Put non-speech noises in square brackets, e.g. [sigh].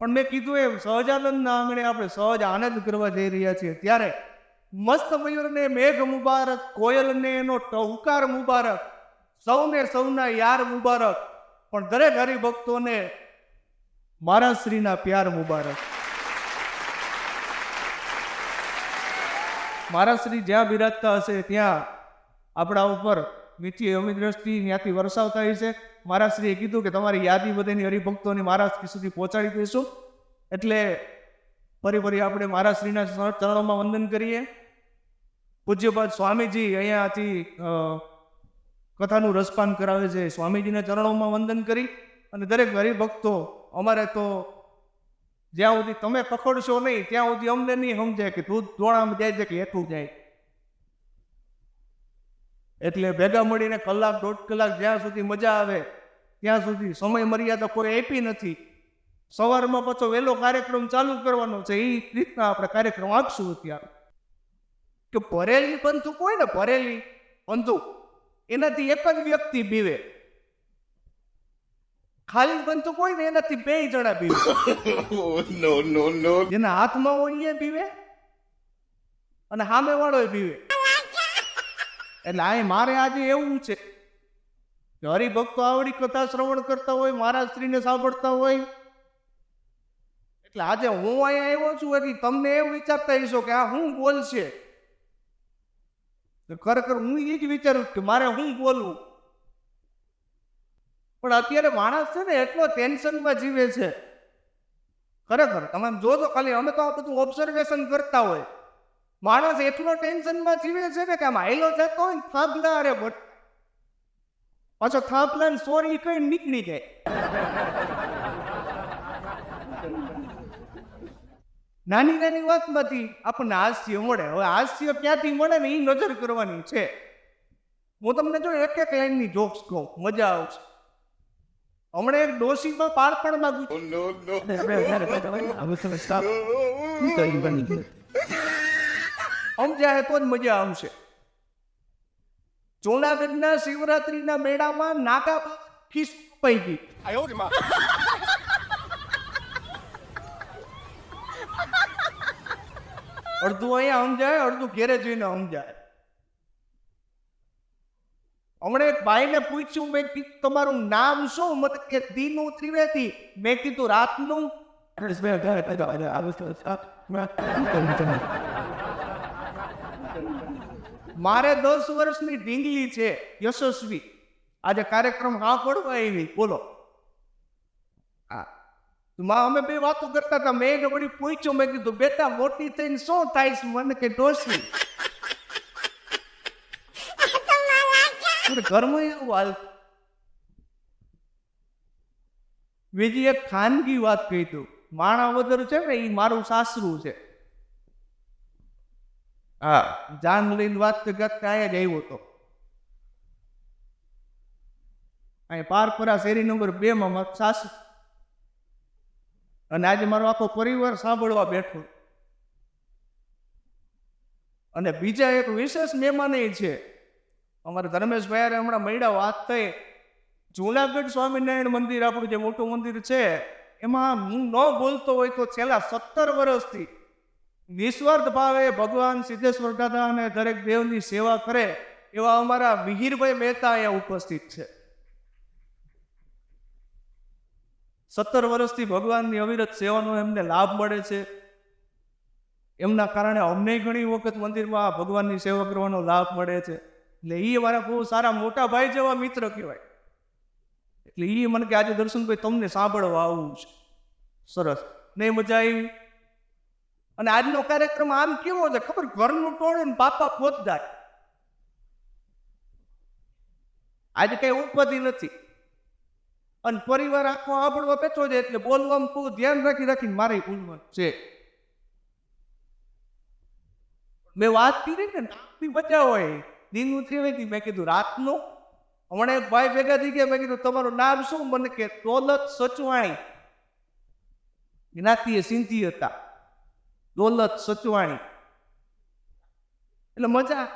પણ મેં કીધું એમ સહજાનંદના આંગણે આપણે સહજ આનંદ કરવા જઈ રહ્યા છીએ. ત્યારે મસ્ત મયુરને મેઘ મુબારક, કોયલને એનો ટહુકાર મુબારક, સૌને સૌના યાર મુબારક, પણ દરેક હરિભક્તોને મારા શ્રીના પ્યાર મુબારક. મારા શ્રી જ્યાં બિરાજતા હશે ત્યાં આપણા ઉપર મીઠી અમી દ્રષ્ટિ, ત્યાંથી વરસાવ થાય છે. મારા શ્રીએ કીધું કે તમારી યાદી બધાની હરિભક્તોની મહારાજ સુધી પહોંચાડી દઈશું. એટલે ફરી ફરી આપણે મારા શ્રીના ચરણોમાં વંદન કરીએ. પૂજ્યપાદ સ્વામીજી અહીંયાથી કથાનું રસપાન કરાવે છે. સ્વામીજીના ચરણોમાં વંદન કરી અને દરેક હરિભક્તો, અમારે તો જ્યાં સુધી તમે પકડશો નહીં, ત્યાં સુધી અમને નહીં સમજાય કે દૂધ દોણામાં જાય છે કે હેઠું જાય. એટલે ભેગા મળીને કલાક દોઢ કલાક જ્યાં સુધી મજા આવે ત્યાં સુધી સમય મર્યાદા કોઈ આપી નથી. સવારમાં પાછો વહેલો કાર્યક્રમ ચાલુ કરવાનો છે એ રીતના આપણે કાર્યક્રમ આપશું અત્યારે. કે ભરેલી બંદૂક હોય ને ભરેલી બંદૂક એનાથી એક જ વ્યક્તિ પીવે ખાલી બંધુક હોય ને એનાથી બે જણા પીવે [laughs] Oh. જેના હાથમાં હોય એ પીવે અને સામે વાળો પીવે એટલે આ મારે આજે એવું છે કે હરિભક્તો આવડી કથા શ્રવણ કરતા હોય મારા સ્ત્રીને સાંભળતા હોય. એટલે આજે હું અહીંયા આવ્યો છું એટલે તમને એવું વિચારતા હશો કે આ હું બોલશે? ખરેખર હું એ જ વિચારું કે મારે હું બોલવું? પણ અત્યારે માણસ છે ને એટલો ટેન્શનમાં જીવે છે. ખરેખર, તમે જોજો ખાલી, અમે તો આ બધું ઓબ્ઝર્વેશન કરતા હોય. માણસ એટલો ટેન્શનમાં જીવે છે ને કે આમ હાઈલો જતો હોય ને થાંભલા અરે બટ પાછો થાંભલા ને સોરી કઈ નીકળી જાય. નાની નાની વાતમાંથી આપણને હાસ્ય મળે. હવે હાસ્ય ક્યાંથી મળે ને એ નજર કરવાની છે. હું તમને જો એક એક લાઈનની જોક્સ કહું. મજા આવશે. હમણાં એક ડોશીમાં પારપણમાં. [laughs] સમજાય તો જ મજા આવશે જુનાગઢના શિવરાત્રિના મેળામાં નાગા ખીસ પૈકી ગઈ અડધું અહીંયા સમજાય અડધું ઘેરે જઈને સમજાય હમણાં એક ભાઈને પૂછ્યું મેં કીધું તમારું નામ શું મને કે દીનું ત્રિવેદી મેં કીધું રાતનું [laughs] મારે દસ વર્ષની ઢીંગલી છે, યશસ્વી. આજે કાર્યક્રમ હા પડવા એવી બોલો. માં, અમે બે વાતો કરતા હતા. મેં વળી પૂછ્યું, મેં કીધું, બેટા, મોટી થઈને શું થાય છે મને કે ડોસી. ઘરમાં એવું હાલ. બીજી એક ખાનગી વાત કહી દઉં. માણાવદર છે ને એ મારું સાસરું છે. હા. જાન લઈને વાત ગત અહીંયા જ આવ્યો હતો અહીં પારપરા શેરી નંબર બે માં મારું સાસુ. અને આજે મારો આખો પરિવાર સાંભળવા બેઠો. અને બીજા એક વિશેષ મહેમાન એ છે. અમારા ધર્મેશભાઈ હમણાં મળ્યા વાત થઈ. જુનાગઢ સ્વામિનારાયણ મંદિર, આપણું જે મોટું મંદિર છે, એમાં હું ન બોલતો હોય તો છેલ્લા સત્તર વર્ષથી નિસ્વાર્થ ભાવે ભગવાન સિદ્ધેશ્વર દાદા અને દરેક દેવની સેવા કરે એવા અમારા મિહિરભાઈ મહેતા અહીંયા ઉપસ્થિત છે. સત્તર વર્ષથી ભગવાનની અવિરત સેવાનો એમને લાભ મળે છે. એમના કારણે અમને ઘણી વખત મંદિરમાં ભગવાનની સેવા કરવાનો લાભ મળે છે. એટલે એ મારા બહુ સારા મોટા ભાઈ જેવા મિત્ર કહેવાય. એટલે એ મને કે આજે દર્શનભાઈ તમને સાંભળવા આવવું છે. સરસ. નહીં મજા આવી? અને આજનો કાર્યક્રમ આમ કેવો છે? ખબર? ઘરનું ટોળું બાપા પોતદાર. આજે કઈ ઉપાધિ નથી. અને પરિવાર આખો આબળવા પેચો છે એટલે બોલવામાં બહુ ધ્યાન રાખી રાખીને મારે બોલવાનું છે. મેં વાત કરી ને નામની મજા હોય દીનું હોય મેં કીધું, રાતનું? હમણાં એક ભાઈ ભેગા થઈ ગયા, મેં કીધું, તમારું નામ શું? મને કે, દોલત સચવાણી. જ્ઞાતિએ સિંધી હતા. દોલત સચવાણી એટલે મજા